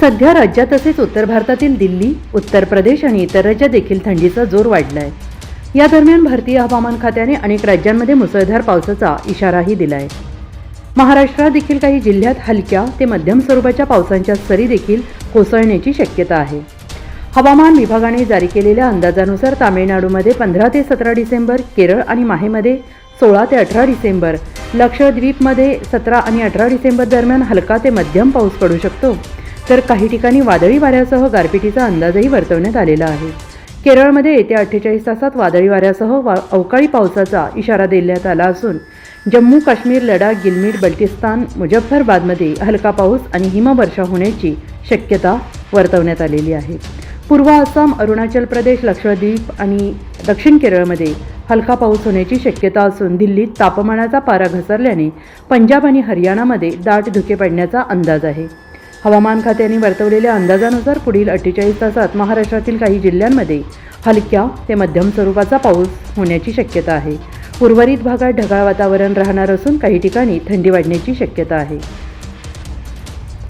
सध्या राज्यात तसेच उत्तर भारतातील दिल्ली उत्तर प्रदेश आणि इतर राज्यात देखील थंडीचा जोर वाढला आहे या दरम्यान भारतीय हवामान खात्याने अनेक राज्यांमध्ये मुसळधार पावसाचा इशाराही दिला आहे महाराष्ट्रात देखील काही जिल्ह्यात हलक्या ते मध्यम स्वरूपाच्या पावसांच्या सरी देखील कोसळण्याची शक्यता आहे. हवामान विभागाने जारी केलेल्या अंदाजानुसार तामिळनाडूमध्ये पंधरा ते सतरा डिसेंबर केरळ आणि माहेमध्ये सोळा ते अठरा डिसेंबर लक्षद्वीपमध्ये सतरा आणि अठरा डिसेंबर दरम्यान हलका ते मध्यम पाऊस पडू शकतो. तर काही ठिकाणी वादळी वाऱ्यासह गारपिटीचा अंदाजही वर्तवण्यात आलेला आहे. केरळमध्ये येत्या अठ्ठेचाळीस तासात वादळी वाऱ्यासह वा अवकाळी पावसाचा इशारा देण्यात आला असून जम्मू काश्मीर लडाख गिलमीट बल्टिस्तान मुजफ्फरबादमध्ये हलका पाऊस आणि हिमवर्षा होण्याची शक्यता वर्तवण्यात आलेली आहे. पूर्व आसाम अरुणाचल प्रदेश लक्षद्वीप आणि दक्षिण केरळमध्ये हलका पाऊस होण्याची शक्यता असून दिल्लीत तापमानाचा पारा घसरल्याने पंजाब आणि हरियाणामध्ये दाट धुके पडण्याचा अंदाज आहे. हवामान खात्याने वर्तवलेल्या अंदाजानुसार पुढील अठ्ठेचाळीस तासात महाराष्ट्रातील काही जिल्ह्यांमध्ये हलक्या ते मध्यम स्वरूपाचा पाऊस होण्याची शक्यता आहे. उर्वरित भागात ढगाळ वातावरण राहणार असून काही ठिकाणी थंडी वाढण्याची शक्यता आहे.